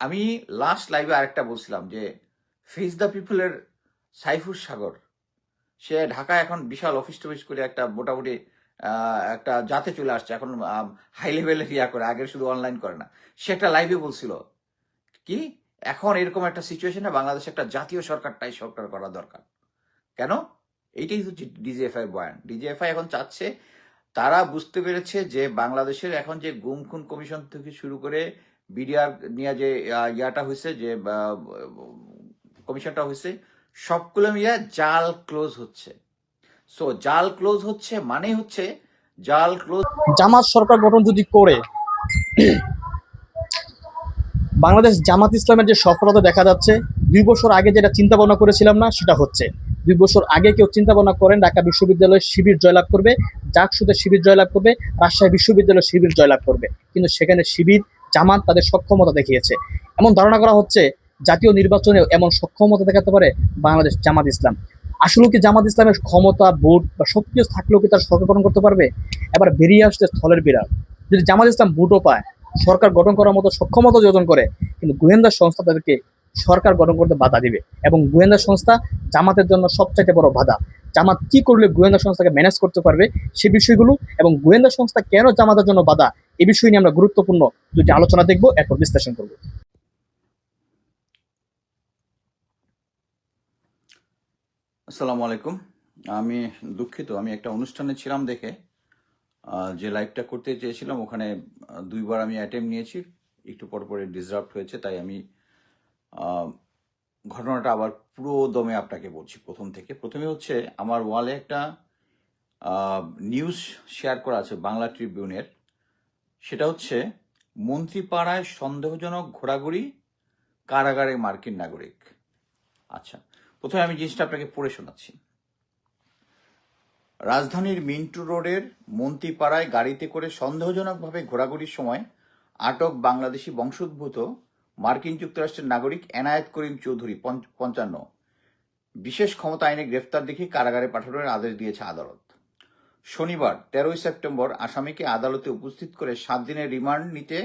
আমি লাস্ট লাইভে আরেকটা বলছিলাম যে ফেস দ্য পিপলের সাইফুর সাগর। সে ঢাকায় এখন বিশাল অফিস টফিস করে একটা মোটামুটি একটা জাতে চলে আসছে। এখন হাই লেভেলের ইয়া করে, আগের শুধু অনলাইন করে না। সে একটা লাইভে বলছিল, কি? এখন এরকম একটা সিচুয়েশনে বাংলাদেশে একটা জাতীয় সরকারটাই সরকার করা দরকার। কেন? এইটাই হচ্ছে ডিজিএফআই বয়ান। ডিজিএফআই এখন চাচ্ছে, তারা বুঝতে পেরেছে যে বাংলাদেশের এখন যে গুম খুন কমিশন থেকে শুরু করে বিডিআর নিয়ে যে ইয়াটা হয়েছে যে কমিশনটা হয়েছে সবগুলো মিলিয়ে জাল ক্লোজ হচ্ছে। সো, জাল ক্লোজ হচ্ছে মানে হচ্ছে জাল ক্লোজ জামাত সরকার গঠন যদি করে, বাংলাদেশ জামাত ইসলামের যে সফলতা দেখা যাচ্ছে, দুই বছর আগে যেটা চিন্তা ভাবনা করেছিলাম না, সেটা হচ্ছে। দুই বছর আগে কেউ চিন্তা ভাবনা করেন ঢাকা বিশ্ববিদ্যালয় শিবির জয়লাভ করবে, জাকসুদের শিবির জয়লাভ করবে, রাজশাহী বিশ্ববিদ্যালয় শিবির জয়লাভ করবে। কিন্তু সেখানে শিবির জামাত তাদের সক্ষমতা দেখিয়েছে। এমন ধারণা করা হচ্ছে জাতীয় নির্বাচনেও এমন সক্ষমতা দেখাতে পারে বাংলাদেশ জামাত ইসলাম। আসলে কি জামাত ইসলামের ক্ষমতা, ভোট বা সবকিছু থাকলেও কি তার সরকার গঠন করতে পারবে? এবার বেরিয়ে আসছে স্থলের বিরাট যদি জামাত ইসলাম ভোটও পায়, সরকার গঠন করার মতো সক্ষমতা যোজন করে, কিন্তু গোয়েন্দা সংস্থা তাদেরকে সরকার গঠন করতে বাধা দিবে এবং গোয়েন্দা সংস্থা জামাতের জন্য সবচাইতে বড় বাধা। জামাত কি করলে গোয়েন্দা সংস্থাকে ম্যানেজ করতে পারবে সে বিষয়গুলো এবং গোয়েন্দা সংস্থা কেন জামাতের জন্য বাধা? এই বিষয় নিয়ে আমরা গুরুত্বপূর্ণ দুটি আলোচনা দেখব, এরপর বিশ্লেষণ করব। আসসালামু আলাইকুম। আমি দুঃখিত, আমি একটা অনুষ্ঠানে ছিলাম দেখে যে লাইভটা করতে চেয়েছিলাম, ওখানে দুইবার আমি অ্যাটেম্প নিয়েছি, একটু পর পরে ডিসরাপ্ট হয়েছে, তাই আমি ঘটনাটা আবার পুরো দমে আপনাকে বলছি প্রথম থেকে। প্রথমে হচ্ছে, আমার ওয়ালে একটা নিউজ শেয়ার করা আছে বাংলা ট্রিবিউনের সেটা হচ্ছে মন্ত্রীপাড়ায় সন্দেহজনক ঘোরাঘুরি, কারাগারে মার্কিন নাগরিক। আচ্ছা প্রথমে আমি জিনিসটা আপনাকে পড়ে শোনাচ্ছি। রাজধানীর মিন্টু রোডের মন্ত্রীপাড়ায় গাড়িতে করে সন্দেহজনকভাবে ঘোরাঘুরির সময় আটক বাংলাদেশি বংশোদ্ভূত মার্কিন যুক্তরাষ্ট্রের নাগরিক এনায়েত করিম চৌধুরী, পঞ্চ- পঞ্চান্ন। বিশেষ ক্ষমতা আইনে গ্রেফতার দেখে কারাগারে পাঠানোর আদেশ দিয়েছে আদালত। শনিবার, তেরোই সেপ্টেম্বর, আসামিকে আদালতে উপস্থিত করে সাত দিনের রিমান্ড নিতে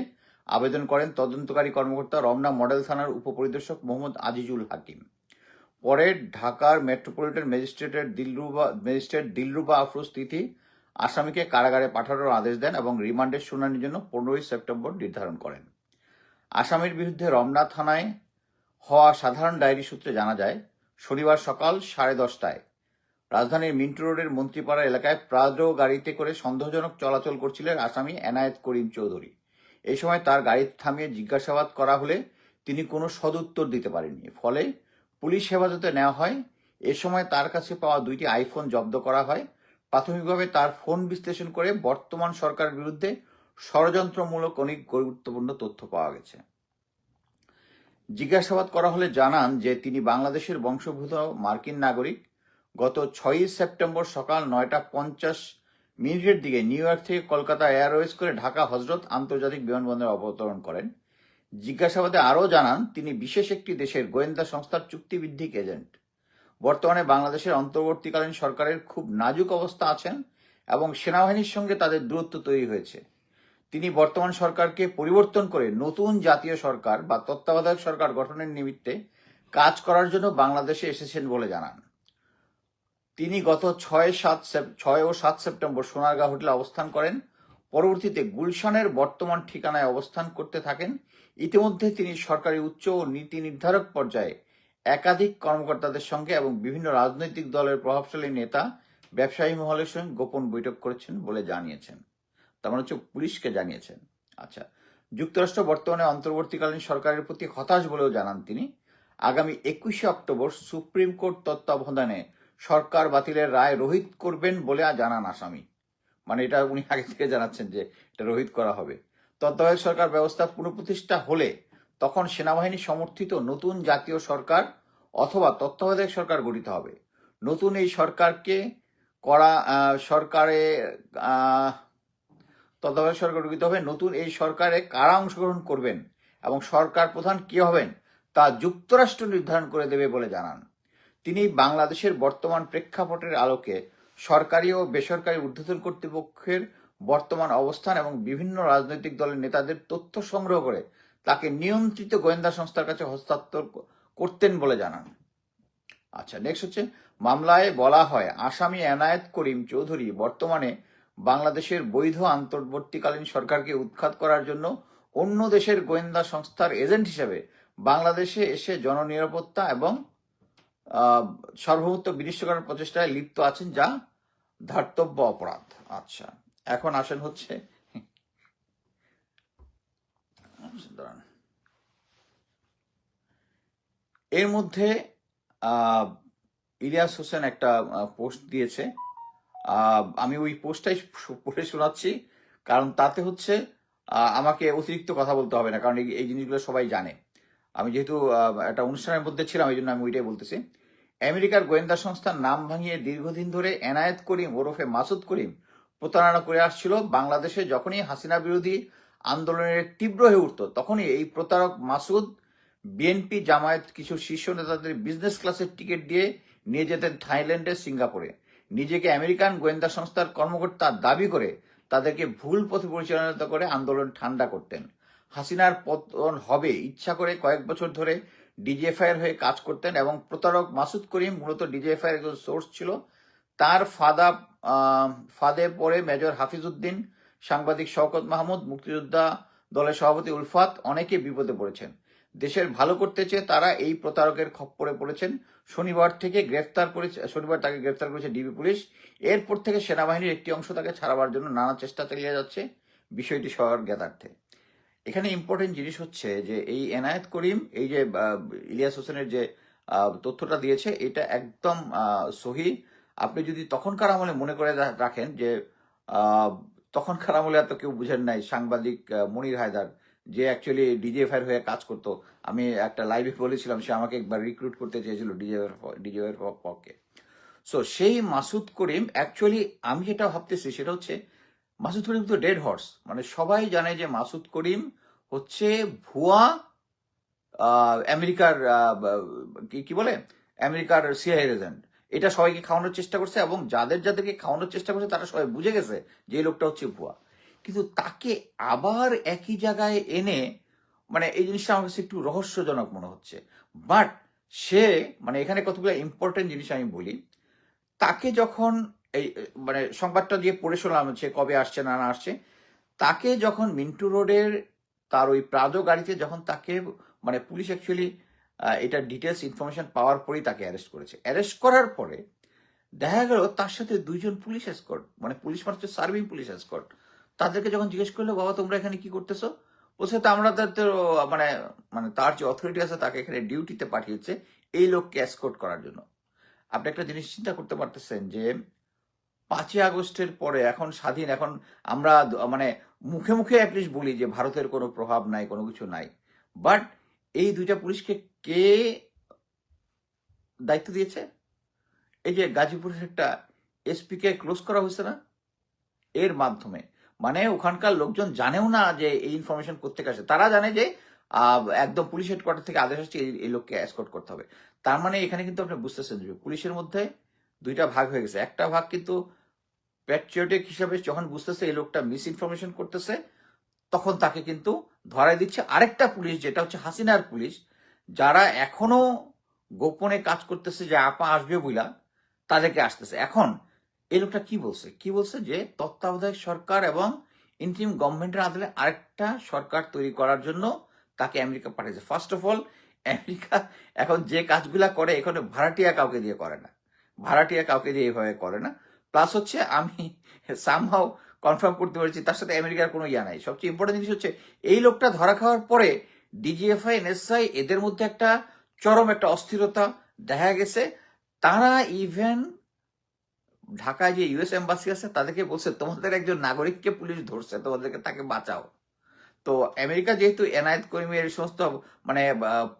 আবেদন করেন তদন্তকারী কর্মকর্তা রমনা মডেল থানার উপপরিদর্শক মোহাম্মদ আজিজুল হাকিম। পরে ঢাকার মেট্রোপলিটন ম্যাজিস্ট্রেটের দিলরুবা, ম্যাজিস্ট্রেট দিলরুবা আফরোজ তিথি আসামিকে কারাগারে পাঠানোর আদেশ দেন এবং রিমান্ডের শুনানির জন্য পনেরোই সেপ্টেম্বর নির্ধারণ করেন। আসামির বিরুদ্ধে রমনা থানায় হওয়া সাধারণ ডায়েরি সূত্রে জানা যায়, শনিবার সকাল সাড়ে দশটায় রাজধানীর মিন্টু রোডের মন্ত্রীপাড়া এলাকায় প্রাজো গাড়িতে করে সন্দেহজনক চলাচল করছিলেন আসামি এনায়েত করিম চৌধুরী। এই সময় তার গাড়ি থামিয়ে জিজ্ঞাসাবাদ করা হলে তিনি কোনো সদুত্তর দিতে পারেননি। ফলে পুলিশ হেফাজতে নেওয়া হয়। এ সময় তার কাছে পাওয়া দুইটি আইফোন জব্দ করা হয়। প্রাথমিকভাবে তার ফোন বিশ্লেষণ করে বর্তমান সরকারের বিরুদ্ধে ষড়যন্ত্রমূলক অনেক গুরুত্বপূর্ণ তথ্য পাওয়া গেছে। জিজ্ঞাসাবাদ করা হলে জানান যে তিনি বাংলাদেশের বংশোদ্ভূত মার্কিন নাগরিক গত ছয়ই সেপ্টেম্বর সকাল নয়টা পঞ্চাশ মিনিটের দিকে নিউ ইয়র্ক থেকে কলকাতা এয়ারওয়েজ করে ঢাকা হজরত আন্তর্জাতিক বিমানবন্দরে অবতরণ করেন। জিজ্ঞাসাবাদে আরও জানান, তিনি বিশেষ একটি দেশের গোয়েন্দা সংস্থার চুক্তিভিত্তিক এজেন্ট। বর্তমানে বাংলাদেশের অন্তর্বর্তীকালীন সরকারের খুব নাজুক অবস্থা আছেন এবং সেনাবাহিনীর সঙ্গে তাদের দূরত্ব তৈরি হয়েছে। তিনি বর্তমান সরকারকে পরিবর্তন করে নতুন জাতীয় সরকার বা তত্ত্বাবধায়ক সরকার গঠনের নিমিত্তে কাজ করার জন্য বাংলাদেশে এসেছেন বলে জানান। তিনি গত ছয় সাত ছয় ও সাত সেপ্টেম্বর সোনারগাঁ হোটেলে অবস্থান করেন। পরবর্তীতে গুলশানের বর্তমান ঠিকানায় অবস্থান করতে থাকেন। ইতিমধ্যে তিনি সরকারি উচ্চ ও নীতি নির্ধারক পর্যায়ে একাধিক কর্মকর্তাদের সঙ্গে এবং বিভিন্ন রাজনৈতিক দলের প্রভাবশালী নেতা ব্যবসায়ী মহলের সঙ্গে গোপন বৈঠক করেছেন বলে জানিয়েছেন। তার মানে হচ্ছে পুলিশকে জানিয়েছেন। আচ্ছা যুক্তরাষ্ট্র বর্তমানে অন্তর্বর্তীকালীন সরকারের প্রতি হতাশ বলেও জানান তিনি। আগামী একুশে অক্টোবর সুপ্রিম কোর্ট তত্ত্বাবধানে সরকার বাতিলের রায় রোহিত করবেন বলে জানান আসামি। মানে এটা উনি আগে থেকে জানাচ্ছেন যে এটা রোহিত করা হবে। তত্ত্বাবধায়ক সরকার ব্যবস্থা পুনঃপ্রতিষ্ঠা হলে তখন সেনাবাহিনী সমর্থিত নতুন জাতীয় সরকার অথবা তত্ত্বাবধায়ক সরকার গঠিত হবে। নতুন এই সরকারকে করা সরকারে তত্ত্বাবধায়ক সরকার গঠিত হবে, নতুন এই সরকারে কারা অংশগ্রহণ করবেন এবং সরকার প্রধান কে হবেন তা যুক্তরাষ্ট্র নির্ধারণ করে দেবে বলে জানান। তিনি বাংলাদেশের বর্তমান প্রেক্ষাপটের আলোকে সরকারি ও বেসরকারি ঊর্ধ্বতন কর্তৃপক্ষের বর্তমান অবস্থান এবং বিভিন্ন রাজনৈতিক দলের নেতাদের তথ্য সংগ্রহ করে তাকে নিয়ন্ত্রিত গোয়েন্দা সংস্থার কাছে হস্তান্তর করতেন বলে জানান। আচ্ছা নেক্সট হচ্ছে, মামলায় বলা হয়, আসামি এনায়েত করিম চৌধুরী বর্তমানে বাংলাদেশের বৈধ আন্তর্বর্তীকালীন সরকারকে উৎখাত করার জন্য অন্য দেশের গোয়েন্দা সংস্থার এজেন্ট হিসেবে বাংলাদেশে এসে জননিরাপত্তা এবং সার্বভৌমত্ব বিনিষ্ট করার প্রচেষ্টায় লিপ্ত আছেন যা ধার্তব্য অপরাধ। আচ্ছা এখন আসেন হচ্ছে আচ্ছা। এর মধ্যে ইলিয়াস হোসেন একটা পোস্ট দিয়েছে। আমি ওই পোস্টটাই পড়ে শোনাচ্ছি, কারণ তাতে হচ্ছে আমাকে অতিরিক্ত কথা বলতে হবে না, কারণ এই জিনিসগুলো সবাই জানে। আমি যেহেতু একটা অনুষ্ঠানের মধ্যে ছিলাম, এই জন্য আমি ওইটাই বলতেছি। আমেরিকার গোয়েন্দা সংস্থার নাম ভাঙিয়ে দীর্ঘদিন ধরে এনায়েত করিম ওরফে মাসুদ করিম প্রতারণা করে আসছিল। বাংলাদেশে যখনই হাসিনা বিরোধী আন্দোলনের তীব্র হয়ে উঠত, তখনই এই প্রতারক মাসুদ বিএনপি জামায়াত কিছু শীর্ষ নেতাদের বিজনেস ক্লাসের টিকিট দিয়ে নিয়ে যেতেন থাইল্যান্ডে সিঙ্গাপুরে। নিজেকে আমেরিকান গোয়েন্দা সংস্থার কর্মকর্তা দাবি করে তাদেরকে ভুল পথে পরিচালনা করে আন্দোলন ঠান্ডা করতেন। হাসিনার পতন হবে। ইচ্ছা করে কয়েক বছর ধরে ডিজিএফআই এর হয়ে কাজ করতেন এবং প্রতারক মাসুদ করিম মূলত ডিজিএফআই এর একজন সোর্স ছিল। তার ফাদা আহ, পরে মেজর হাফিজউদ্দিন সাংবাদিক শওকত মাহমুদ মুক্তিযোদ্ধা দলের সভাপতি উলফাত অনেকে বিপদে পড়েছেন। দেশের ভালো করতে চেয়ে তারা এই প্রতারকের খপ্পরে পড়েছেন। শনিবার থেকে গ্রেফতার করেছে শনিবার তাকে গ্রেফতার করেছে ডিবি পুলিশ। এরপর থেকে সেনাবাহিনীর একটি অংশ তাকে ছাড়াবার জন্য নানা চেষ্টা চালিয়ে যাচ্ছে। বিষয়টি সবার জ্ঞাতার্থে। এখানে ইম্পর্টেন্ট জিনিস হচ্ছে যে, এই এনায়েত করিম, এই যে ইলিয়াস হোসেনের যে তথ্যটা দিয়েছে, এটা একদম সহি। আপনি যদি তখনকার আমলে মনে করে রাখেন যে তখনকার আমলে এত কেউ বুঝেন নাই, সাংবাদিক মনির হায়দার, যে অ্যাকচুয়ালি ডিজিএফআই হয়ে কাজ করতো। আমি একটা লাইভে বলেছিলাম, সে আমাকে একবার রিক্রুট করতে চেয়েছিল ডিজিএফ ডিজিএফ পক্ষে। সো সেই মাসুদ করিম অ্যাকচুয়ালি আমি যেটা ভাবতেছি সেটা হচ্ছে মাসুদ করিম তো ডেড হর্স মানে সবাই জানে যে মাসুদ করিম হচ্ছে ভুয়া আমেরিকার কি বলে? আমেরিকার সিআই রেজেন্ট এটা সবাইকে খাওয়ানোর চেষ্টা করছে এবং যাদের যাদেরকে খাওয়ানোর চেষ্টা করছে তারা সবাই বুঝে গেছে যে এই লোকটা হচ্ছে ভুয়া। কিন্তু তাকে আবার একই জায়গায় এনে মানে এই জিনিসটা আমার কাছে একটু রহস্যজনক মনে হচ্ছে। বাট সে মানে এখানে কতগুলো ইম্পর্টেন্ট জিনিস আমি বলি, তাকে যখন এই মানে সংবাদটা দিয়ে পড়ে শোনালাম সে কবে আসছে না না আসছে। তাকে যখন মিন্টু রোডের তার ওই প্রাদো গাড়িতে যখন তাকে মানে পুলিশ অ্যাকচুয়ালি এটা ডিটেলস ইনফরমেশন পাওয়ার পরেই তাকে অ্যারেস্ট করেছে। অ্যারেস্ট করার পরে দেখা গেল তার সাথে দুইজন পুলিশ এসকর্ট মানে পুলিশ মানে হচ্ছে সার্ভিং পুলিশ এসকর্ট তাদেরকে যখন জিজ্ঞেস করল, বাবা, তোমরা এখানে কি করতেছো? বলছে, তো আমরা তাদের মানে মানে তার যে অথরিটি আছে তাকে এখানে ডিউটিতে পাঠিয়েছে এই লোককে এসকর্ট করার জন্য। আপনি একটা জিনিস চিন্তা করতে পারতেছেন যে পাঁচই আগস্টের পরে এখন স্বাধীন, এখন আমরা মানে মুখে মুখে অ্যাটলিস্ট বলি যে ভারতের কোনো প্রভাব নাই, কোনো কিছু নাই। বাট এই দুইটা পুলিশকে কে দায়িত্ব দিয়েছে? এই যে গাজীপুরের একটা এসপি কে ক্লোজ করা হয়েছে না? এর মাধ্যমে। মানে ওখানকার লোকজন জানেও না যে এই ইনফরমেশন কোথেকে আসে। তারা জানে যে একদম পুলিশ হেডকোয়ার্টার থেকে আদেশ আসছে, এই- লোককে এসকর্ট করতে হবে। তার মানে এখানে কিন্তু আপনি বুঝতেছেন যে পুলিশের মধ্যে দুইটা ভাগ হয়ে গেছে। একটা ভাগ কিন্তু প্যাট্রিয়টিক হিসাবে যখন বুঝতেছে এই লোকটা মিস ইনফরমেশন করতেছে, তখন তাকে কিন্তু ধরাই দিচ্ছে। আরেকটা পুলিশ, যেটা হচ্ছে হাসিনার পুলিশ, যারা এখনও গোপনে কাজ করতেছে যে, আপা, আসবে বইলা। তাদেরকে আসতেছে। এখন এই লোকটা কি বলছে? কি বলছে যে, তত্ত্বাবধায়ক সরকার এবং ইন্টিম গভর্নমেন্টের আদলে আরেকটা সরকার তৈরি করার জন্য তাকে আমেরিকা পাঠিয়েছে। ফার্স্ট অফ অল আমেরিকা এখন যে কাজগুলা করে, এখানে ভাড়াটিয়া কাউকে দিয়ে করে না। ভাড়াটিয়া কাউকে দিয়ে এভাবে করে না। প্লাস হচ্ছে আমি সামহাও কনফার্ম করতে পেরেছি, তার সাথে আমেরিকার কোনো ইয়া নাই। সবচেয়ে ইম্পর্টেন্ট জিনিস হচ্ছে, এই লোকটা ধরা খাওয়ার পরে ডিজিএফআই এনএসআই এদের মধ্যে একটা চরম, একটা অস্থিরতা দেখা গেছে। তারা ইভেন ঢাকায় যে ইউএস এম্বাসি আছে, তাদেরকে বলছে, তোমাদের একজন নাগরিককে পুলিশ ধরছে, তোমাদেরকে তাকে বাঁচাও। তো আমেরিকা যেহেতু এনায়েত করিমের সমস্ত মানে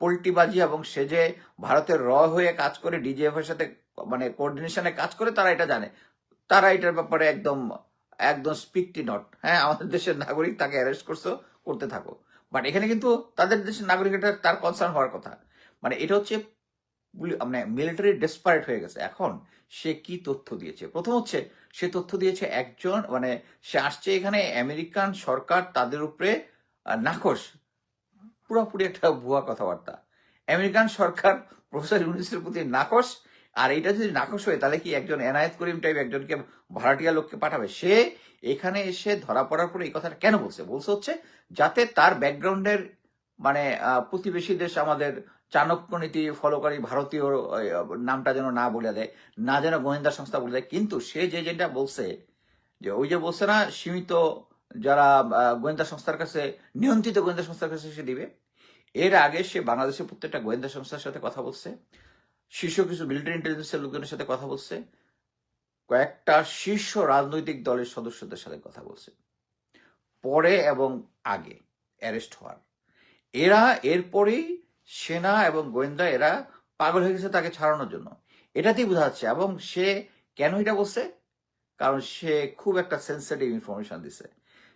পোল্টিবাজি এবং সে যে ভারতের র হয়ে কাজ করে ডিজিএফ এর সাথে মানে কোঅর্ডিনেশনে কাজ করে তারা এটা জানে। তারা এটার ব্যাপারে একদম একদম স্পিকটি নট হ্যাঁ আমাদের দেশের নাগরিক তাকে অ্যারেস্ট করছ, করতে থাকো। বাট এখানে কিন্তু তাদের দেশের নাগরিক এটা তার কনসার্ন হওয়ার কথা। মানে এটা হচ্ছে মানে মিলিটারি ডেসপারেট হয়ে গেছে। এখন সে কি তথ্য দিয়েছে? প্রথম হচ্ছে, সে তথ্য দিয়েছে একজন মানে সে আসছে এখানে, আমেরিকান সরকার তাদের উপরে নাকশ পুরোপুরি একটা ভুয়া কথাবার্তা। আমেরিকান সরকার, প্রফেসর ইউনিসের প্রতি নাকশ আর এটা যদি নাকশ হয়, তাহলে কি একজন এনায়েত করিম টাইপ একজনকে ভাড়াটিয়া লোককে পাঠাবে? সে এখানে এসে ধরা পড়ার পরে এই কথাটা কেন বলছে? বলছে হচ্ছে যাতে তার ব্যাকগ্রাউন্ডের মানে প্রতিবেশী দেশ আমাদের চাণক্য নীতি ফলোকারী ভারতীয় নামটা যেন না বলে দেয়, না যেন গোয়েন্দা সংস্থা বলে দেয়। কিন্তু সে যে যেটা বলছে, যে ওই যে বলছে না, সীমিত যারা গোয়েন্দা সংস্থার কাছে, নিয়ন্ত্রিত গোয়েন্দা সংস্থার কাছে সে দিবে, এর আগে সে বাংলাদেশের প্রত্যেকটা গোয়েন্দা সংস্থার সাথে কথা বলছে। শীর্ষ কিছু মিলিটারি ইন্টেলিজেন্সের লোকজনের সাথে কথা বলছে। কয়েকটা শীর্ষ রাজনৈতিক দলের সদস্যদের সাথে কথা বলছে। পরে এবং আগে অ্যারেস্ট হওয়ার। এরা এরপরেই সেনা এবং গোয়েন্দা এরা পাগল হয়ে গেছে তাকে ছাড়ানোর জন্য। এটাতেই বোঝা যাচ্ছে এবং সে কেন এটা বলছে? কারণ সে খুব একটা সেন্সিটিভ ইনফরমেশন দিছে।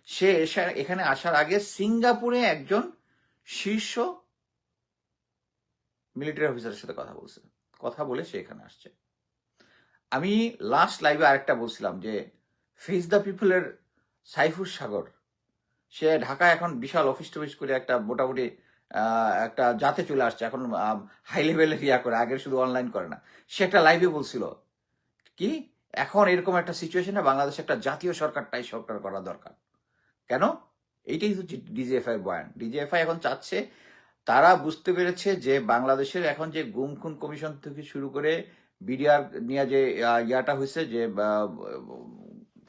সে এখানে আসার আগে সিঙ্গাপুরে একজন শীর্ষ মিলিটারি অফিসারের সাথে কথা বলছে। কথা বলে সে এখানে আসছে। আমি লাস্ট লাইভে আরেকটা বলছিলাম যে ফেস দ্য পিপলের সাইফুর সাগর, সে ঢাকায় এখন বিশাল অফিস টফিস করে একটা মোটামুটি একটা জাতে চলে আসছে। এখন হাই লেভেলের ইয়া করে আগে শুধু অনলাইন করে না। সে একটা লাইভে বলছিল, কি? এখন এরকম একটা সিচুয়েশনে বাংলাদেশে একটা জাতীয় সরকারটাই সরকার করা দরকার। কেন? এইটাই হচ্ছে ডিজিএফআই বয়ান। ডিজিএফআই এখন চাচ্ছে তারা বুঝতে পেরেছে যে বাংলাদেশের এখন যে গুম খুন কমিশন থেকে শুরু করে বিডিআর নিয়ে যে ইয়াটা হয়েছে যে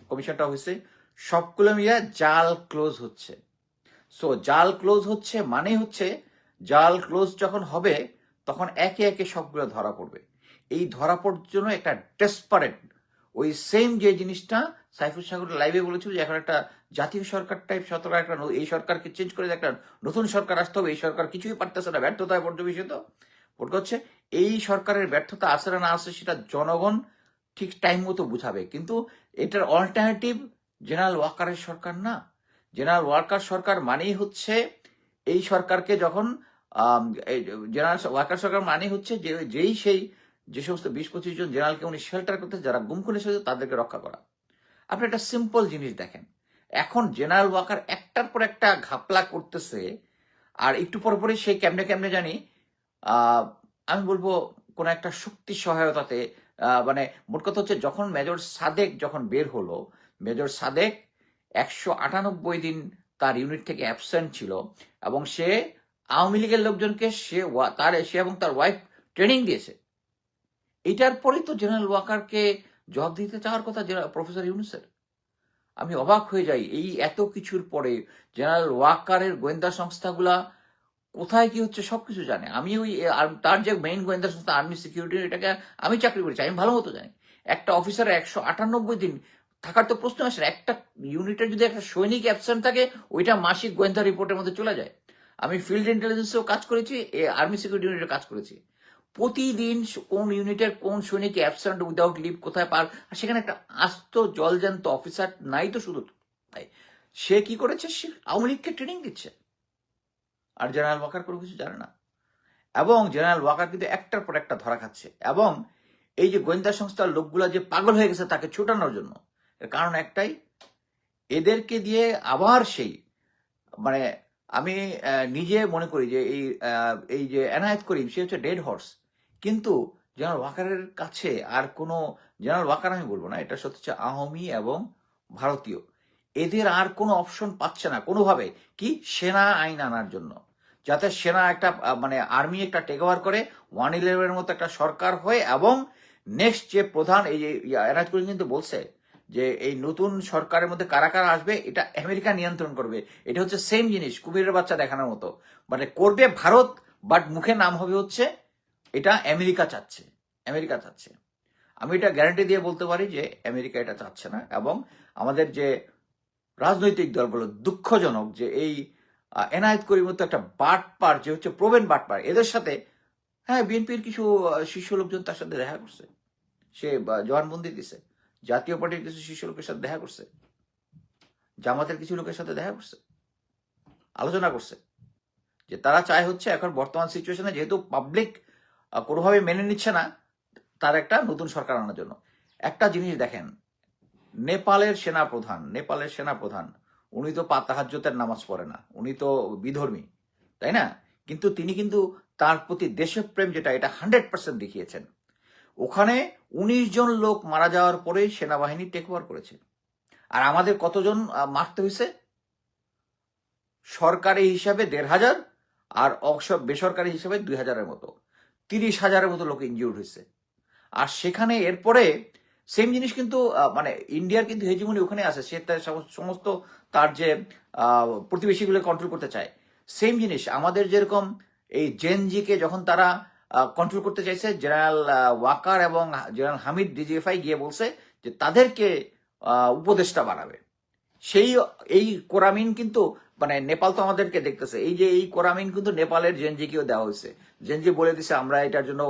কমিশনটা হয়েছে, সবগুলো মিলিয়ে জাল ক্লোজ হচ্ছে। সো, জাল ক্লোজ হচ্ছে মানে হচ্ছে জাল ক্লোজ যখন হবে, তখন একে একে সবগুলো ধরা পড়বে। এই ধরা পড়ার জন্য একটা ডেসপারেট ওই সেম যে জিনিসটা সাইফুল সাগর লাইভে বলেছিল যে এখন একটা জাতীয় সরকার টাইপ সরকার একটা এই সরকারকে চেঞ্জ করে একটা নতুন সরকার আসতে হবে, এই সরকার কিছুই পারতেছে না। ব্যর্থতায় পর্যবেসিত ওটা হচ্ছে, এই সরকারের ব্যর্থতা আসে না আসে সেটা জনগণ ঠিক টাইম মতো বুঝাবে। কিন্তু এটার অল্টারনেটিভ জেনারেল ওয়াকারের সরকার না। জেনারেল ওয়ার্কার সরকার মানেই হচ্ছে এই সরকারকে যখন জেনারেল ওয়ার্কার সরকার মানে হচ্ছে যে যেই সেই যে সমস্ত বিশ পঁচিশ জন জেনারেলকে উনি শেল্টার করতে যারা গুম এসেছে তাদেরকে রক্ষা করা। আপনি একটা সিম্পল জিনিস দেখেন। এখন জেনারেল ওয়াকার একটার পর একটা ঘাপলা করতেছে, আর একটু পর পরে সেই কেমনে কেমনে জানি আমি বলব কোন একটা শক্তি সহায়তাতে মানে মোট কথা হচ্ছে যখন মেজর সাদেক যখন বের হলো, মেজর সাদেক একশো আটানব্বই দিন তার ইউনিট থেকে অ্যাবসেন্ট ছিল এবং সে আওয়ামী লীগের লোকজনকে সে তার সে এবং তার ওয়াইফ ট্রেনিং দিয়েছে। এটার পরেই তো জেনারেল ওয়াকারকে জবাব দিতে চাওয়ার কথা প্রফেসর ইউনুসের আমি অবাক হয়ে যাই এই এত কিছুর পরে জেনারেল ওয়াকারের গোয়েন্দা সংস্থাগুলা কোথায় কি হচ্ছে সবকিছু জানে। আমি ওই তার যে মেইন গোয়েন্দা সংস্থা আর্মি সিকিউরিটি এটাকে আমি চাকরি করেছি, আমি ভালো মতো জানি। একটা অফিসার একশো আটানব্বই দিন থাকার তো প্রশ্ন আসে। একটা ইউনিটের যদি একটা সৈনিক অ্যাবসেন্ট থাকে, ওইটা মাসিক গোয়েন্দা রিপোর্টের মধ্যে চলে যায়। আমি ফিল্ড ইন্টেলিজেন্সেও কাজ করেছি আর্মি সিকিউরিটি ইউনিটে কাজ করেছি। প্রতিদিন কোন ইউনিটের কোন সৈনিক অ্যাবসেন্ট উইদাউট লিভ কোথায় পার? আর সেখানে একটা আস্ত জলজান্ত অফিসার নাই তো শুধু তাই সে কি করেছে? সে আওয়ামী লীগকে ট্রেনিং দিচ্ছে। আর জেনারেল ওয়াকার কোনো কিছু জানে না। এবং জেনারেল ওয়াকার কিন্তু একটার পর একটা ধরা খাচ্ছে। এবং এই যে গোয়েন্দা সংস্থার লোকগুলা যে পাগল হয়ে গেছে তাকে ছুটানোর জন্য, এর কারণ একটাই, এদেরকে দিয়ে আবার সেই মানে আমি নিজে মনে করি যে এই এই যে এনায়েত করিম, সে হচ্ছে ডেড হর্স কিন্তু জেনারেল ওয়াকারের কাছে আর কোনো জেনারেল ওয়াকার আমি বলব না, এটা সত্যি হচ্ছে আহমি এবং ভারতীয়। এদের আর কোনো অপশন পাচ্ছে না কোনোভাবে, কি? সেনা আইন আনার জন্য। যাতে সেনা একটা মানে আর্মি একটা টেক ওভার করে ওয়ান ইলেভেনের মতো একটা সরকার হয় এবং নেক্সট যে প্রধান, এই যে করিম কিন্তু বলছে যে এই নতুন সরকারের মধ্যে কারা কারা আসবে, এটা আমেরিকা নিয়ন্ত্রণ করবে। এটা হচ্ছে সেম জিনিস কুমিরের বাচ্চা দেখানোর মতো। মানে করবে ভারত বাট মুখে নাম হবে হচ্ছে এটা আমেরিকা চাচ্ছে আমেরিকা চাচ্ছে। আমি এটা গ্যারান্টি দিয়ে বলতে পারি যে আমেরিকা এটা চাচ্ছে না এবং আমাদের যে রাজনৈতিক দলগুলো দুঃখজনক যে এই এনায়েত করির মতো একটা বাট বাটপার যে হচ্ছে প্রবীণ বাটপার, এদের সাথে হ্যাঁ বিএনপির কিছু শীর্ষ লোকজন তার সাথে দেখা করছে। সে জবানবন্দি দিছে। জাতীয় পার্টির কিছু শীর্ষ লোকের সাথে দেখা করছে। জামাতের কিছু লোকের সাথে দেখা করছে। আলোচনা করছে। যে তারা চায় হচ্ছে এখন বর্তমান সিচুয়েশনে যেহেতু পাবলিক কোনোভাবে মেনে নিচ্ছে না তার একটা নতুন সরকার আনার জন্য। একটা জিনিস দেখেন, নেপালের সেনা প্রধান নেপালের সেনা প্রধান উনি তো পাতাহাজ্যতের নামাজ পড়ে না, উনি তো বিধর্মী, তাই না? কিন্তু তিনি কিন্তু তার প্রতি দেশপ্রেম যেটা, এটা হান্ড্রেড পার্সেন্ট দেখিয়েছেন। ওখানে উনিশ জন লোক মারা যাওয়ার পরেই সেনাবাহিনী টেক ওভার করেছে। আর আমাদের কতজন মারতে হয়েছে? সরকারি হিসাবে দেড় হাজার, আর অবসর- বেসরকারি হিসাবে দুই হাজারের মতো। তিরিশ হাজারের মতো লোক ইনজিউর্ড হয়েছে। আর সেখানে এরপরে সেম জিনিস কিন্তু মানে ইন্ডিয়ার কিন্তু হেজিমনি ওখানে আছে। সে তার সমস্ত- তার যে প্রতিবেশীগুলো কন্ট্রোল করতে চায়। সেম জিনিস, আমাদের যেরকম এই জেনজিকে যখন তারা কন্ট্রোল করতে চাইছে জেনারেল ওয়াকার এবং জেনারেল হামিদ ডিজিএফআই গিয়ে বলছে যে তাদেরকে উপদেষ্টা বানাবে। সেই, এই কোরামিন কিন্তু মানে নেপাল তো আমাদেরকে দেখতেছে। এই যে এই কোরামিন কিন্তু নেপালের জেনজিকেও দেওয়া হয়েছে। জেনজি বলে দিছে, আমরা এটার জন্য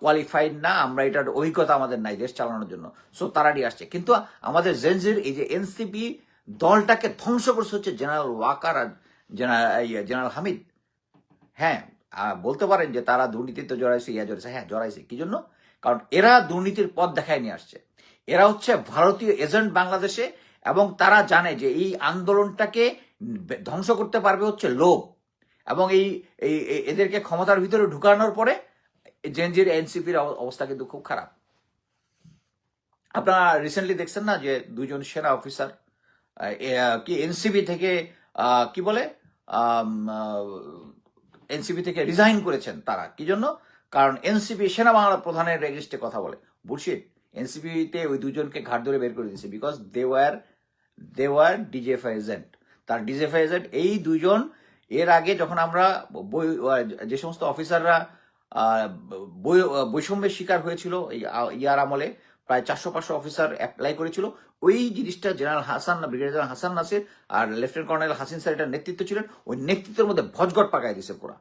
কোয়ালিফাইড না, আমরা এটার অভিজ্ঞতা আমাদের নাই দেশ চালানোর জন্য। সো তারা নিয়ে আসছে। কিন্তু আমাদের জেনজির এই যে এনসিপি দলটাকে ধ্বংস করছে হচ্ছে জেনারেল ওয়াকার আর জেনারেল জেনারেল হামিদ। হ্যাঁ বলতে পারেন যে তারা দুর্নীতিতে জড়াইছে, ইয়া জড়াইছে। হ্যাঁ জড়াইছে। কি জন্য? কারণ এরা দুর্নীতির পথ দেখায় নিয়ে আসছে। এরা হচ্ছে ভারতীয় এজেন্ট বাংলাদেশে এবং তারা জানে যে এই আন্দোলনটাকে ধ্বংস করতে পারবে হচ্ছে লোভ এবং এই এদেরকে ক্ষমতার ভিতরে ঢুকানোর পরে জেনজির, এনসিপির অবস্থা কিন্তু খুব খারাপ। আপনারা রিসেন্টলি দেখছেন না যে দুজন সেনা অফিসার কি এনসিপি থেকে কি বলে এনসিপি থেকে রিজাইন করেছেন তারা। কি জন্য? কারণ এনসিপি সেনা বাংলা প্রধানের রেজিস্টে কথা বলে। বুলশিট, এনসিপিতে ওই দুজনকে ঘাট ধরে বের করে দিয়েছে। Because they were they were DGFI agent তার ডিজেফআই এজেন্ট এই দুজন এর আগে যখন আমরা বই- যে সমস্ত অফিসাররা বৈষম্যের শিকার হয়েছিল ইয়ার আমলে, প্রায় চারশো পাঁচশো অফিসার অ্যাপ্লাই করেছিল। ওই জিনিসটা general Hasan, brigadier general Hasan Nasir আর লেফটেন্যান্ট কর্নেল হাসিন স্যার এটার নেতৃত্ব ছিলেন। ওই নেতৃত্বের মধ্যে ভজগট পাকায় দিছে পুরা।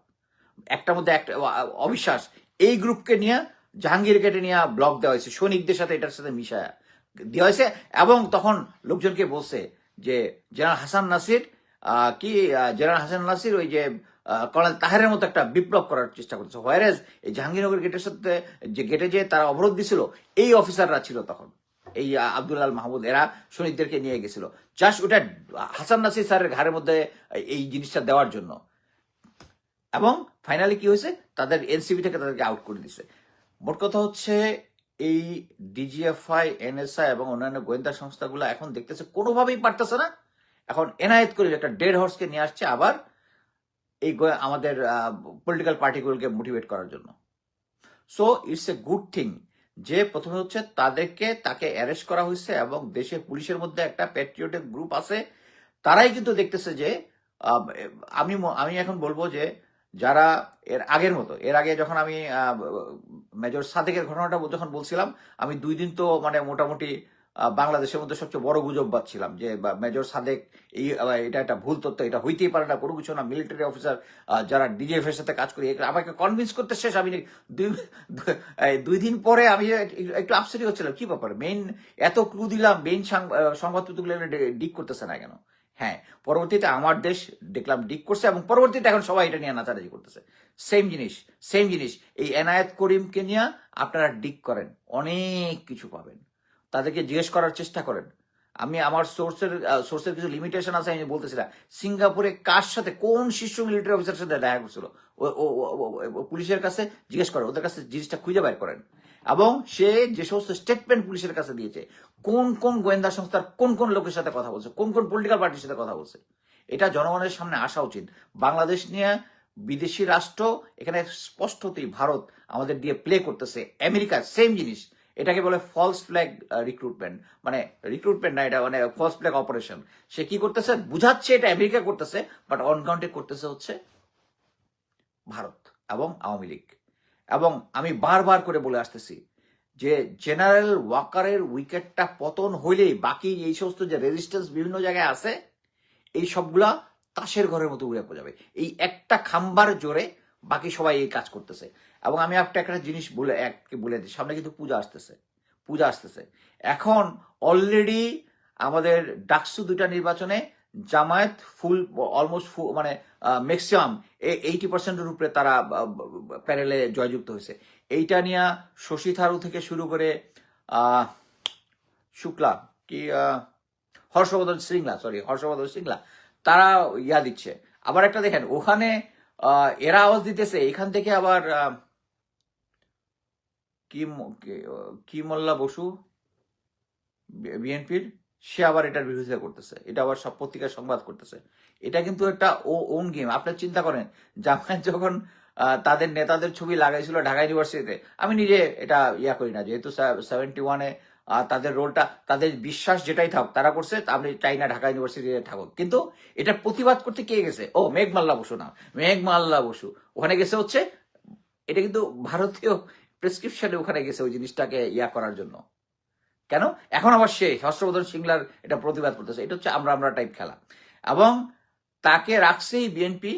একটার মধ্যে একটা অবিশ্বাস। এই গ্রুপকে নিয়ে জাহাঙ্গীর গেটে নিয়ে ব্লক দেওয়া হয়েছে। সৈনিকদের সাথে এটার সাথে মিশায়া দেওয়া হয়েছে এবং তখন লোকজনকে বলছে যে জেনারেল হাসান নাসির কি জেনারেল হাসান নাসির ওই যে কর্নেল তাহেরের মতো একটা বিপ্লব করার চেষ্টা করছে হোয়ারেজ এই জাহাঙ্গীরনগর গেটের সাথে যে গেটে যে তারা অবরোধ দিছিল, এই অফিসাররা ছিল তখন। এই আব্দুল্লাল মাহমুদ, এরা সৈনিকদেরকে নিয়ে গেছিল। জাস্ট ওটা হাসান নাসির স্যারের ঘাড়ের মধ্যে এই জিনিসটা দেওয়ার জন্য। এবং ফাইনালি কি হয়েছে? তাদের এনসিবি থেকে তাদেরকে আউট করে দিছে। মোট কথা হচ্ছে এই ডিজিএফআই এনএসআই এবং অন্যান্য গোয়েন্দা সংস্থাগুলো এখন দেখতেছে কোনোভাবেই পারতেছে না। এখন এনায়েত করে একটা ডেড হর্সকে নিয়ে আসছে আবার এই আমাদের পলিটিক্যাল পার্টিগুলোকে মোটিভেট করার জন্য। So it's a good thing যে প্রথমে হচ্ছে তাদেরকে, তাকে অ্যারেস্ট করা হয়েছে এবং দেশে পুলিশের মধ্যে একটা প্যাট্রিয়টিক গ্রুপ আছে। তারাই কিন্তু দেখতেছে যে আমি আমি এখন বলব যে যারা এর আগের মতো, এর আগে যখন আমি মেজর সাদেকের ঘটনাটা যখন বলছিলাম, আমি দুই দিন তো মানে মোটামুটি বাংলাদেশের মধ্যে সবচেয়ে বড় গুজব বাচ্ছিলাম যে মেজর সাদেক এই এটা একটা ভুল তথ্য, এটা হইতেই পারে না, কোনো কিছু না, মিলিটারি অফিসার যারা ডিজিএফ এর সাথে কাজ করি আমাকে কনভিন্স করতে শেষ, আমি দুই দিন পরে আমি একটু- একটু আপসেটই হচ্ছিলাম। কি ব্যাপার? মেইন এত ক্লু দিলাম মেইন সংবাদপত্রগুলো ডিক করতেছে না কেন? হ্যাঁ পরবর্তীতে আমার দেশ দেখলাম ডিক করছে এবং পরবর্তীতে এখন সবাই এটা নিয়ে নাচানাচি করতেছে। সেম জিনিস সেম জিনিস। এই এনায়েত করিমকে নিয়ে আপনারা ডিক করেন, অনেক কিছু পাবেন। তাদেরকে জিজ্ঞেস করার চেষ্টা করেন। আমি আমার সোর্সের সোর্সের কিছু লিমিটেশন আছে, আমি বলতেছিলাম সিঙ্গাপুরে কার সাথে, কোন শীর্ষ মিলিটারি অফিসারের সাথে দেখা করছিল? ও- পুলিশের কাছে জিজ্ঞেস করেন, ওদের কাছে জিনিসটা খুঁজে বের করেন। এবং সে যে সমস্ত স্টেটমেন্ট পুলিশের কাছে দিয়েছে, কোন কোন গোয়েন্দা সংস্থার কোন কোন লোকের সাথে কথা বলছে, কোন কোন পলিটিক্যাল পার্টির সাথে কথা বলছে, এটা জনগণের সামনে আসা উচিত। বাংলাদেশ নিয়ে বিদেশি রাষ্ট্র, এখানে স্পষ্টতই ভারত আমাদের দিয়ে প্লে করতেছে, আমেরিকা সেম জিনিস, এটাকে বলে ফলস ফ্ল্যাগ রিক্রুটমেন্ট মানে রিক্রুটমেন্ট না, এটা মানে ফলস ফ্ল্যাগ অপারেশন সে কি করতেছে? বুঝাচ্ছে এটা আমেরিকা করতেছে বাট অন কাউন্টে করতেছে হচ্ছে ভারত এবং আওয়ামী লীগ। এবং আমি বারবার করে বলে আসতেছি যে জেনারেল ওয়াকারের উইকেটটা পতন হইলেই বাকি এই সমস্ত যে রেজিস্ট্যান্স বিভিন্ন জায়গায় আছে, এই সবগুলা তাসের ঘরের মতো উড়ে পড়ে যাবে। এই একটা খাম্বার জোরে বাকি সবাই এই কাজ করতেছে। এবং আমি একটা একটা জিনিস বলে এক বলে দিই, সামনে কিন্তু পূজা আসতেছে পূজা আসতেছে। এখন অলরেডি আমাদের ডাকসু দুটা নির্বাচনে জামায়াত ফুল অলমোস্ট মানে ম্যাক্সিমাম এইটি পার্সেন্টের উপরে তারা প্যানেলে জয়যুক্ত হয়েছে। এইটা নিয়ে শশী থারু থেকে শুরু করে শুক্লা কি হর্ষবর্ধন শৃঙ্গলা সরি হর্ষবর্ধন শৃঙ্গলা তারা ইয়া দিচ্ছে। আবার একটা দেখেন, ওখানে এরা আওয়াজ দিতেছে, এখান থেকে আবার কি- কি মোল্লা বসু বিএনপির? সে আবার এটার বিরোধিতা করতেছে, এটা আবার সব পত্রিকায় সংবাদ করতেছে। এটা কিন্তু একটা ও ওন গেম আপনার চিন্তা করেন, জামায়াত যখন তাদের নেতাদের ছবি লাগাইছিল ঢাকা ইউনিভার্সিটিতে, আমি নিজে এটা ইয়া করি না, যেহেতু সেভেন্টি ওয়ানে তাদের রোলটা তাদের বিশ্বাস যেটাই থাক তারা করছে, আপনি চাই না ঢাকা ইউনিভার্সিটিতে থাকুক। কিন্তু এটা প্রতিবাদ করতে কে গেছে? ও, মেঘ মাল্লা বসু না, মেঘ মাল্লা বসু। ওখানে গেছে হচ্ছে, এটা কিন্তু ভারতীয় প্রেসক্রিপশনে ওখানে গেছে ওই জিনিসটাকে ইয়া করার জন্য। কেন? এখন আবার সে হর্ষবর্ধন সিংলার এটা প্রতিবাদ করতেছে। এটা হচ্ছে আমরা আমরা টাইপ খেলা। এবং তাকে রাখছেই বিএনপি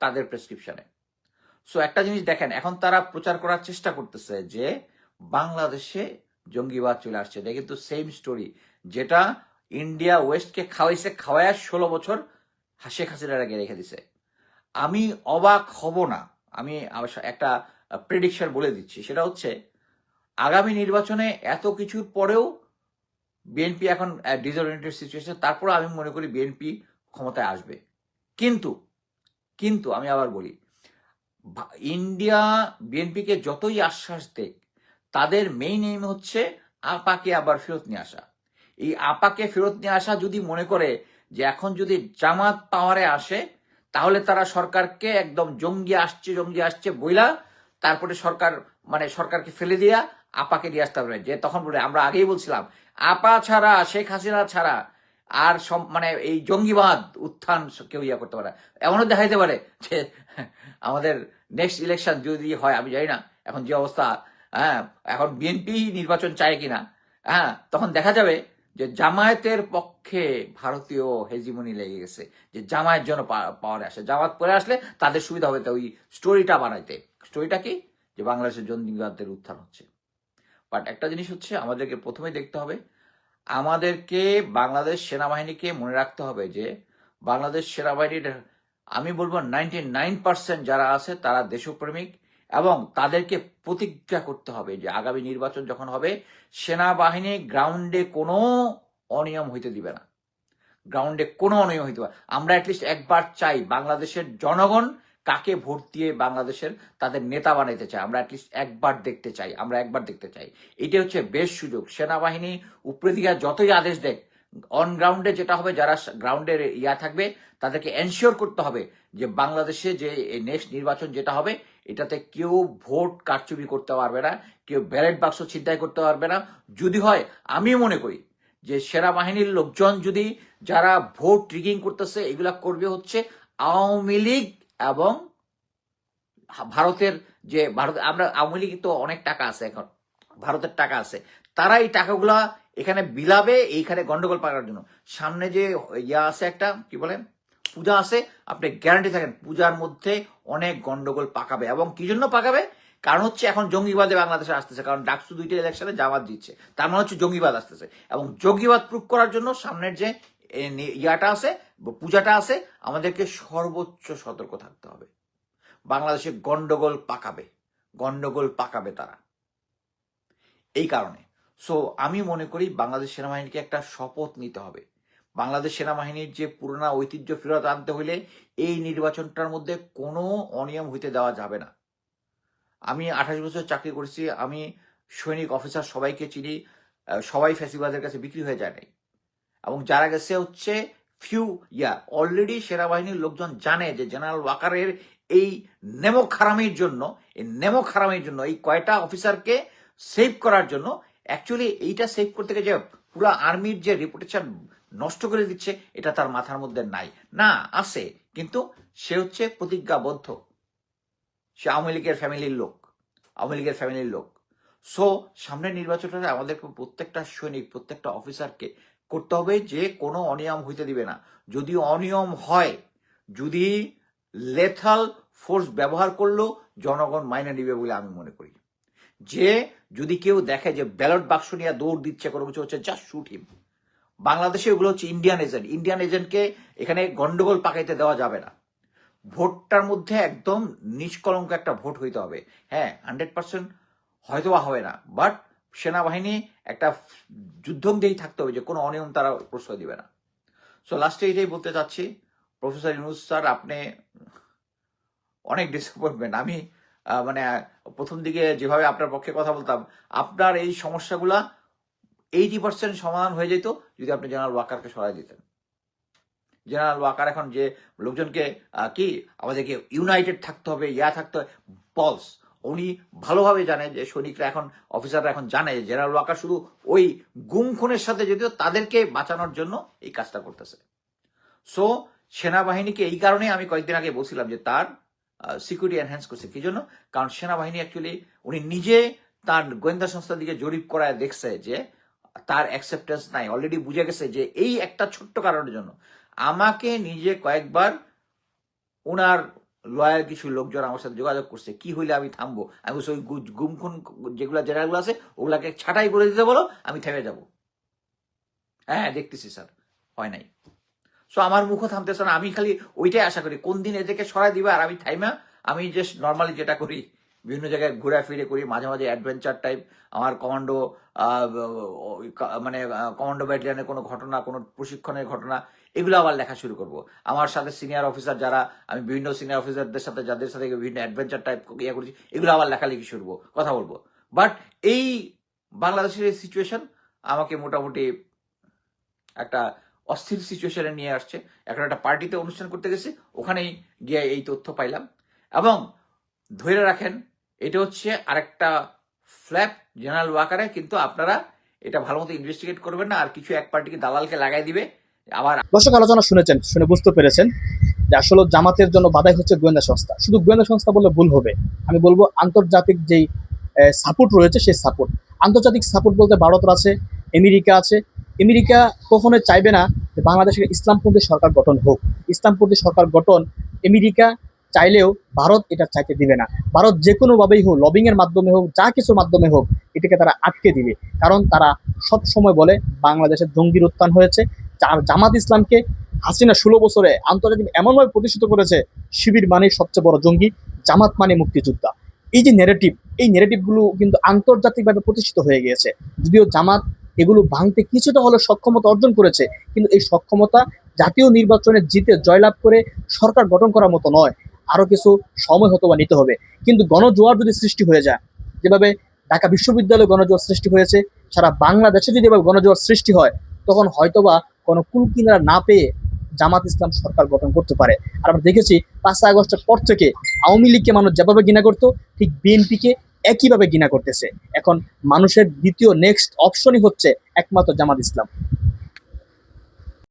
তাদের প্রেসক্রিপশনে সো একটা জিনিস দেখেন, এখন তারা প্রচার করার চেষ্টা করতেছে যে বাংলাদেশে জঙ্গিবাদ চলে আসছে। এটা কিন্তু সেম স্টোরি যেটা ইন্ডিয়া ওয়েস্টকে খাওয়াইছে খাওয়ায় ষোলো বছর শেখ হাসিনার আগে রেখে দিছে। আমি অবাক হব না। আমি একটা প্রেডিকশন বলে দিচ্ছি। সেটা হচ্ছে আগামী নির্বাচনে এত কিছুর পরেও বিএনপি এখন ডিসঅরিয়েন্টেড সিচুয়েশন তারপর আমি মনে করি বিএনপি ক্ষমতায় আসবে। কিন্তু কিন্তু আমি আবার বলি ইন্ডিয়া বিএনপিকে যতই আশ্বাস দেখ তাদের মেইন এইম হচ্ছে আপাকে আবার ফেরত নিয়ে আসা। এই আপাকে ফেরত নিয়ে আসা যদি মনে করে যে এখন যদি জামাত পাওয়ারে আসে, তাহলে তারা সরকারকে একদম জঙ্গি আসছে জঙ্গি আসছে বইলা, তারপরে সরকার মানে সরকারকে ফেলে দিয়া আপাকে দিয়ে আসতে পারবে যে তখন বলে, আমরা আগেই বলছিলাম, আপা ছাড়া, শেখ হাসিনা ছাড়া আর সব মানে এই জঙ্গিবাদ, উত্থান কেউ ইয়া করতে পারে। এমনও দেখাইতে পারে যে আমাদের নেক্সট ইলেকশন যদি হয়, আমি জানি না এখন যে অবস্থা হ্যাঁ এখন বিএনপি নির্বাচন চায় কিনা হ্যাঁ তখন দেখা যাবে যে জামায়াতের পক্ষে ভারতীয় হেজিমনি লেগে গেছে, যে জামায়াত যেন পাওয়ারে আসে। জামায়াত পরে আসলে তাদের সুবিধা হবে তো ওই স্টোরিটা বানাইতে। স্টোরিটা কি? যে বাংলাদেশের জঙ্গিবাদের উত্থান হচ্ছে। বাট একটা জিনিস হচ্ছে, আমাদেরকে প্রথমে দেখতে হবে, আমাদেরকে বাংলাদেশ সেনাবাহিনীকে মনে রাখতে হবে যে, বাংলাদেশ সেনাবাহিনীর, আমি বলব নাইনটি নাইন পার্সেন্ট যারা আছে, তারা দেশপ্রেমিক এবং তাদেরকে প্রতিজ্ঞা করতে হবে যে, আগামী নির্বাচন যখন হবে, সেনাবাহিনী গ্রাউন্ডে কোনো অনিয়ম হইতে দিবে না। গ্রাউন্ডে কোনো অনিয়ম হইতে পারে আমরা অ্যাটলিস্ট একবার চাই বাংলাদেশের জনগণ কাকে ভোট দিয়ে বাংলাদেশের তাদের নেতা বানাইতে চায়? আমরা অ্যাটলিস্ট একবার দেখতে চাই, আমরা একবার দেখতে চাই। এটা হচ্ছে বেশ সুযোগ। সেনাবাহিনী উপরে দিকে যতই আদেশ দেখ অন গ্রাউন্ডে যেটা হবে, যারা গ্রাউন্ডের ইয়া থাকবে, তাদেরকে এনশিওর করতে হবে যে বাংলাদেশে যে নেক্সট নির্বাচন যেটা হবে, এটাতে কেউ ভোট কারচুপি করতে পারবে না, কেউ ব্যালেট বাক্স ছিনতাই করতে পারবে না। যদি হয়, আমি মনে করি যে সেনাবাহিনীর লোকজন যদি যারা ভোট ট্রিকিং করতেছে, এগুলা করবে হচ্ছে আওয়ামী লীগ এবং ভারতের যে ভারত, আমরা আওয়ামী লীগ তো অনেক টাকা আছে এখন, ভারতের টাকা আছে। তারা এই টাকাগুলা এখানে বিলাবে, এইখানে গন্ডগোল পাকার জন্য। সামনে যে ইয়া আছে একটা, কি বলে? পূজা আছে, আপনি গ্যারান্টি থাকেন, পূজার মধ্যে অনেক গন্ডগোল পাকাবে। এবং কি জন্য পাকাবে? কারণ হচ্ছে এখন জঙ্গিবাদে বাংলাদেশে আসতেছে, কারণ ডাকসু দুইটা ইলেকশনে জামাত দিচ্ছে তার মানে হচ্ছে জঙ্গিবাদ আসতেছে। এবং জঙ্গিবাদ প্রুভ করার জন্য সামনের যে ইয়াটা আছে পূজাটা আছে, আমাদেরকে সর্বোচ্চ সতর্ক থাকতে হবে। বাংলাদেশে গন্ডগোল পাকাবে গন্ডগোল পাকাবে তারা। এই কারণে। সো আমি মনে করি বাংলাদেশ সেনাবাহিনীকে একটা শপথ নিতে হবে। বাংলাদেশ সেনাবাহিনীর যে পুরোনো ঐতিহ্য ফেরত আনতে হইলে এই নির্বাচনটার মধ্যে কোনো অনিয়ম হইতে দেওয়া যাবে না। আমি আঠাশ বছর চাকরি করেছি, আমি সৈনিক অফিসার সবাইকে চিনি সবাই ফ্যাসিবাদের কাছে বিক্রি হয়ে যায় নাই। এবং যারা গেছে হচ্ছে ফিউ ইয়া অলরেডি সেনাবাহিনীর লোকজন জানে যে জেনারেল ওয়াকারের এই নেমো খারামির জন্য, এই নেমো খারামির জন্য, এই কয়টা অফিসারকে সেভ করার জন্য অ্যাকচুয়ালি এইটা সেভ করতে গিয়ে যে পুরো আর্মির যে রেপুটেশন নষ্ট করে দিচ্ছে, এটা তার মাথার মধ্যে নাই। না, আছে, কিন্তু সে হচ্ছে প্রতিজ্ঞাবদ্ধ। সে আওয়ামী লীগের ফ্যামিলির লোক, আওয়ামী লীগের ফ্যামিলির লোক। সো সামনের নির্বাচনটা আমাদের প্রত্যেকটা সৈনিক, প্রত্যেকটা অফিসারকে করতে হবে যে কোনো অনিয়ম হইতে দিবে না। যদি অনিয়ম হয়, যদি লেথাল ফোর্স ব্যবহার করলেও জনগণ মাইনে নিবে বলে আমি মনে করি। যে যদি কেউ দেখে যে ব্যালট বাক্স নিয়ে দৌড় দিচ্ছে, কোনো কিছু হচ্ছে জাস্ট শুট হিম বাংলাদেশে ওগুলো হচ্ছে ইন্ডিয়ান এজেন্ট ইন্ডিয়ান এজেন্টকে এখানে গন্ডগোল পাকাইতে দেওয়া যাবে না। ভোটটার মধ্যে একদম নিষ্কলঙ্ক একটা ভোট হইতে হবে। হ্যাঁ হান্ড্রেড পার্সেন্ট হয়তো হবে না বাট সেনাবাহিনী একটা যুদ্ধংদেহী থাকতে হবে যে কোনো অনিয়ম তারা প্রশ্রয় দিবে না। সো লাস্টে এটাই বলতে চাচ্ছি, প্রফেসর ইউনুস স্যার, আপনি অনেক ডিসঅ্যাপয়েন্টমেন্ট আমি মানে প্রথম দিকে যেভাবে আপনার পক্ষে কথা বলতাম, আপনার এই সমস্যাগুলা এইটি পার্সেন্ট সমাধান হয়ে যেত যদি আপনি জেনারেল ওয়াকারকে সরাই দিতেন। জেনারেল ওয়াকার এখন যে লোকজনকে কি, আমাদেরকে ইউনাইটেড থাকতে হবে, ইয়া থাকতে হবে বলস উনি ভালোভাবে জানে যে সৈনিকরা এখন, অফিসাররা এখন জানে জেনারেল ওয়াকার শুধু ওই গুম খুনের সাথে যদিও তাদেরকে বাঁচানোর জন্য এই কাজটা করতেছে। সো সেনাবাহিনীকে এই কারণে আমি কয়েকদিন আগে বলছিলাম যে তার সিকিউরিটি এনহ্যান্স করছে। কি জন্য? কারণ সেনাবাহিনী অ্যাকচুয়ালি উনি নিজে তার গোয়েন্দা সংস্থার দিকে জরিপ করায় দেখছে যে তার অ্যাকসেপ্টেন্স নাই। অলরেডি বুঝে গেছে যে এই একটা ছোট্ট কারণের জন্য। আমাকে নিজে কয়েকবার ওনার লয়ার কিছু লোকজন আমার সাথে যোগাযোগ করছে, কি হইলে আমি থামবো? আমি ওই গু- গুম খুন যেগুলা জেনারেলগুলো আছে, ওগুলাকে ছাঁটাই করে দিতে বলো, আমি থেমে যাব। হ্যাঁ দেখতেছি স্যার, হয় নাই। সো আমার মুখও থামতেছে না, আমি খালি ওইটাই আশা করি, কোন দিন এদেরকে সরাই দিবে আর আমি থাইমা, আমি জাস্ট নর্মালি যেটা করি, বিভিন্ন জায়গায় ঘুরে ফিরে করি, মাঝে মাঝে অ্যাডভেঞ্চার টাইপ আমার কমান্ডো মানে কমান্ডো ব্যাটালিয়ানের কোনো ঘটনা, কোনো প্রশিক্ষণের ঘটনা এগুলো আবার লেখা শুরু করব। আমার সাথে সিনিয়র অফিসার যারা আমি বিভিন্ন সিনিয়র অফিসারদের সাথে যাদের সাথে বিভিন্ন অ্যাডভেঞ্চার টাইপ ইয়ে করছি এগুলো আবার লেখালেখি শুরু করব, কথা বলব। বাট এই বাংলাদেশের এই সিচুয়েশন আমাকে মোটামুটি একটা অস্থির সিচুয়েশনে নিয়ে আসছে। এখন একটা পার্টিতে অনুষ্ঠান করতে গেছি ওখানেই গিয়ে এই তথ্য পাইলাম। এবং ধরে রাখেন এটা হচ্ছে আরেকটা ফ্ল্যাপ জেনারেল ওয়াকারে কিন্তু আপনারা এটা ভালো মতো ইনভেস্টিগেট করবেন না আর কিছু এক পার্টিকে দালালকে লাগাই দিবে আবার দর্শক আলোচনা শুনেছেন, শুনে বুঝতে পেরেছেন যে আসলে জামাতের জন্য বাধাই হচ্ছে গোয়েন্দা সংস্থা। শুধু গোয়েন্দা সংস্থা বললে ভুল হবে। আমি বলব আন্তর্জাতিক যেই সাপোর্ট রয়েছে সেই সাপোর্ট আন্তর্জাতিক সাপোর্ট বলতে ভারত আছে, আমেরিকা আছে। আমেরিকা কখনোই চাইবে না যে বাংলাদেশের ইসলামপন্থী সরকার গঠন হোক। ইসলামপন্থী সরকার গঠন আমেরিকা চাইলেও ভারত এটা চাইতে দিবে না। ভারত যে কোনোভাবেই হোক লবিং এর মাধ্যমে হোক, যা কিছুর মাধ্যমে হোক, এটাকে তারা আটকে দিবে। কারণ তারা সব সময় বলে বাংলাদেশের জঙ্গির উত্থান হয়েছে। জামাত ইসলামকে হাসিনা ষোলো বছরে আন্তর্জাতিক এমনভাবে প্রতিষ্ঠিত করেছে, শিবির মানে সবচেয়ে বড় জঙ্গি, জামাত মানে মুক্তিযোদ্ধা। এই যে নেরেটিভ এই নেরেটিভগুলো কিন্তু আন্তর্জাতিকভাবে প্রতিষ্ঠিত হয়ে গিয়েছে। যদিও জামাত এগুলো ভাঙতে কিছুটা হলে সক্ষমতা অর্জন করেছে, কিন্তু এই সক্ষমতা জাতীয় নির্বাচনে জিতে জয়লাভ করে সরকার গঠন করার মতো নয়। আরও কিছু সময় হতো বা নিতে হবে। কিন্তু গণজোয়ার যদি সৃষ্টি হয়ে যায়, যেভাবে ঢাকা বিশ্ববিদ্যালয়ে গণজোয়ার সৃষ্টি হয়েছে, সারা বাংলাদেশে যদি এভাবে গণজোয়ার সৃষ্টি হয়, তখন হয়তোবা কোনো কুলকিনারা না পেয়ে জামাত ইসলাম সরকার গঠন করতে পারে। আর আমরা দেখেছি পাঁচ আগস্টের পর থেকে আওয়ামী লীগকে মানুষ যেভাবে ঘৃণা করতো, ঠিক বিএনপিকে একইভাবে ঘৃণা করতেছে। এখন মানুষের দ্বিতীয় নেক্সট অপশনই হচ্ছে একমাত্র জামাত ইসলাম।